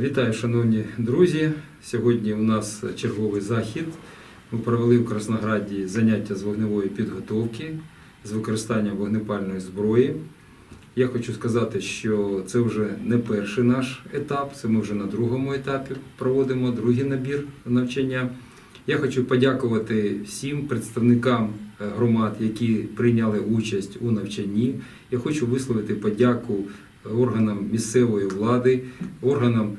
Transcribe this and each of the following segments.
Вітаю, шановні друзі. Сьогодні у нас черговий захід. Ми провели в Краснограді заняття з вогневої підготовки з використанням вогнепальної зброї. Я хочу сказати, що це вже не перший наш етап, це ми вже на другому етапі проводимо другий набір навчання. Я хочу подякувати всім представникам е, громад, які прийняли участь у навчанні. Я хочу висловити подяку органам місцевої влади, органам е,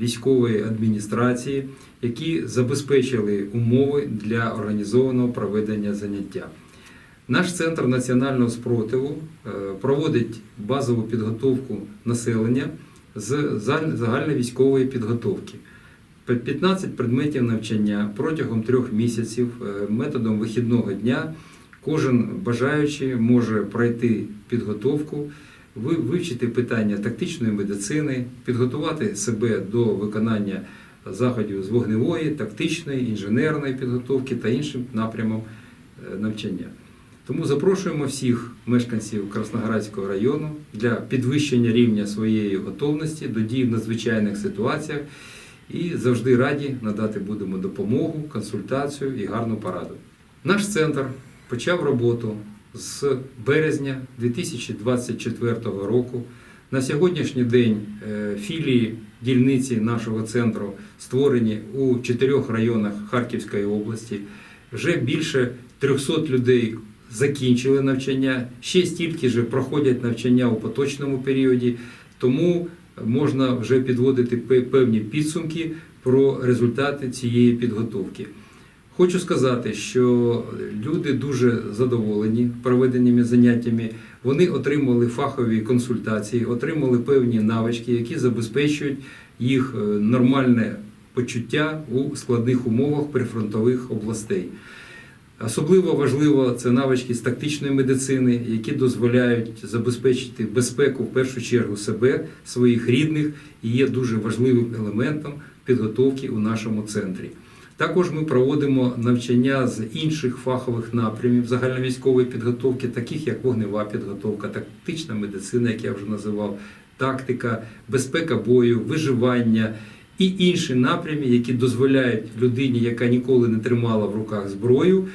військової адміністрації, які забезпечили умови для організованого проведення заняття. Наш центр національного спротиву е, проводить базову підготовку населення з загальновійськової підготовки. 15 предметів навчання протягом трьох місяців е, методом вихідного дня. Кожен бажаючий може пройти підготовку, вивчити питання тактичної медицини, підготувати себе до виконання заходів з вогневої, тактичної, інженерної підготовки та іншим напрямом е, навчання. Тому запрошуємо всіх мешканців Красноградського району для підвищення рівня своєї готовності до дій в надзвичайних ситуаціях і завжди раді надати будемо допомогу, консультацію і гарну пораду. Наш центр почав роботу з березня 2024 року. На сьогоднішній день е, філії дільниці нашого центру створені у чотирьох районах Харківської області. Вже більше 300 людей закінчили навчання, ще стільки ж проходять навчання у поточному періоді, тому можна вже підводити певні підсумки про результати цієї підготовки. Хочу сказати, що люди дуже задоволені проведеними заняттями. Вони отримали фахові консультації, отримали певні навички, які забезпечують їх е, нормальне почуття у складних умовах прифронтових областей. Особливо важливо це навички з тактичної медицини, які дозволяють забезпечити безпеку в першу чергу себе, своїх рідних і є дуже важливим елементом підготовки у нашому центрі. Також ми проводимо навчання з інших фахових напрямів загальновійськової підготовки, таких як вогнева підготовка, тактична медицина, як я вже називав, тактика, безпека бою, виживання і інші напрями, які дозволяють людині, яка ніколи не тримала в руках зброю,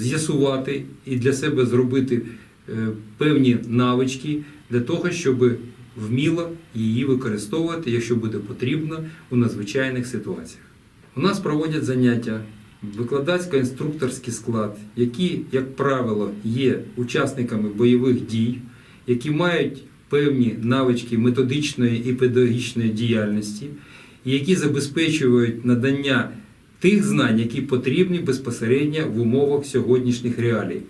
з'ясувати і для себе зробити е, певні навички для того, щоб вміло її використовувати, якщо буде потрібно у надзвичайних ситуаціях. У нас проводять заняття викладацько-інструкторський склад, які, як правило, є учасниками бойових дій, які мають певні навички методичної і педагогічної діяльності, які забезпечують надання тих знань, які потрібні безпосередньо в умовах сьогоднішніх реалій.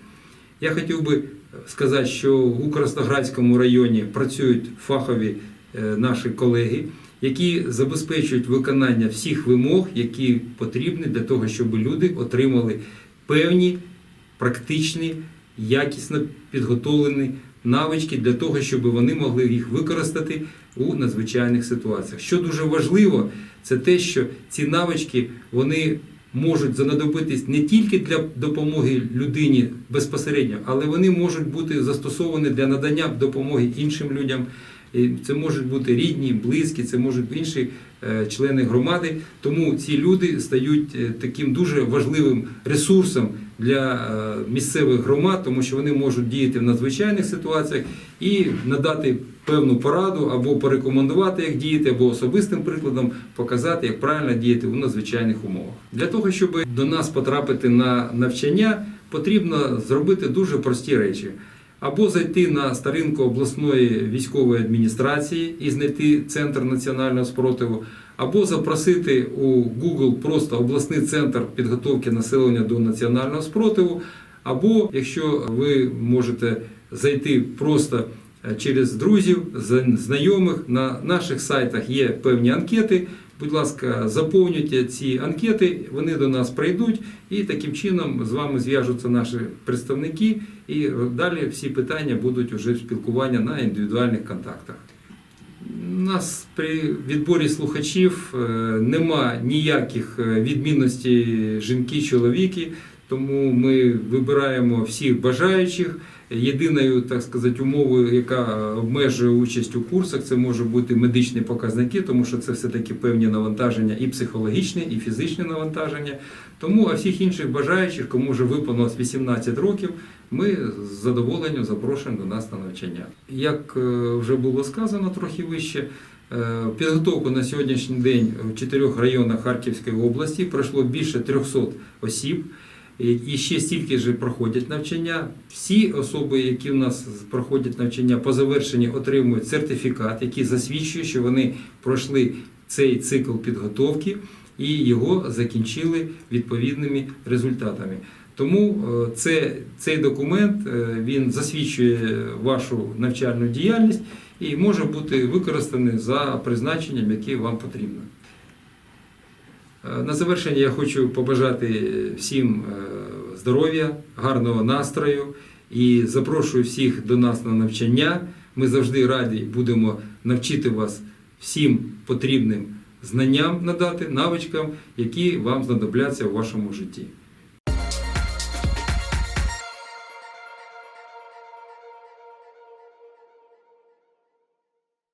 Я хотів би сказати, що у Красноградському районі працюють фахові е, наші колеги, які забезпечують виконання всіх вимог, які потрібні для того, щоб люди отримали певні практичні, якісно підготовлені навички для того, щоб вони могли їх використати у надзвичайних ситуаціях. Що дуже важливо, це те, що ці навички вони можуть знадобитись не тільки для допомоги людині безпосередньо, але вони можуть бути застосовані для надання допомоги іншим людям. Це можуть бути рідні, близькі, це можуть інші е, члени громади. Тому ці люди стають е, таким дуже важливим ресурсом для е, місцевих громад, тому що вони можуть діяти в надзвичайних ситуаціях і надати певну пораду або порекомендувати, як діяти, або особистим прикладом показати, як правильно діяти у надзвичайних умовах. Для того, щоб до нас потрапити на навчання, потрібно зробити дуже прості речі. Або зайти на сторінку обласної військової адміністрації і знайти центр національного спротиву, або запросити у Google просто обласний центр підготовки населення до національного спротиву, або якщо ви можете зайти просто е, через друзів, знайомих, на наших сайтах є певні анкети. Будь ласка, заповнюйте ці анкети, вони до нас прийдуть, і таким чином з вами зв'яжуться наші представники, і далі всі питання будуть вже в спілкуванні на індивідуальних контактах. Нас при відборі слухачів е, нема ніяких е, відмінностей жінки, чоловіки, тому ми вибираємо всіх бажаючих. Єдиною, так сказати, умовою, яка обмежує участь у курсах, це може бути медичні показники, тому що це все-таки певні навантаження і психологічні, і фізичні навантаження. Тому а всіх інших бажаючих, кому вже виповнилось 18 років, ми з задоволенням запрошуємо до нас на навчання. Як е, вже було сказано трохи вище, підготовку на сьогоднішній день в чотирьох районах Харківської області пройшло більше 300 осіб. І ще стільки ж проходять навчання. Всі особи, які в нас проходять навчання, по завершенні отримують сертифікат, який засвідчує, що вони пройшли цей цикл підготовки і його закінчили відповідними результатами. Тому е, це, цей документ е, він засвідчує вашу навчальну діяльність і може бути використаний за призначенням, яке вам потрібно. Е, На завершення я хочу побажати всім здоров'я, гарного настрою і запрошую всіх до нас на навчання. Ми завжди раді будемо навчити вас всім потрібним знанням надати, навичкам, які вам знадобляться у вашому житті.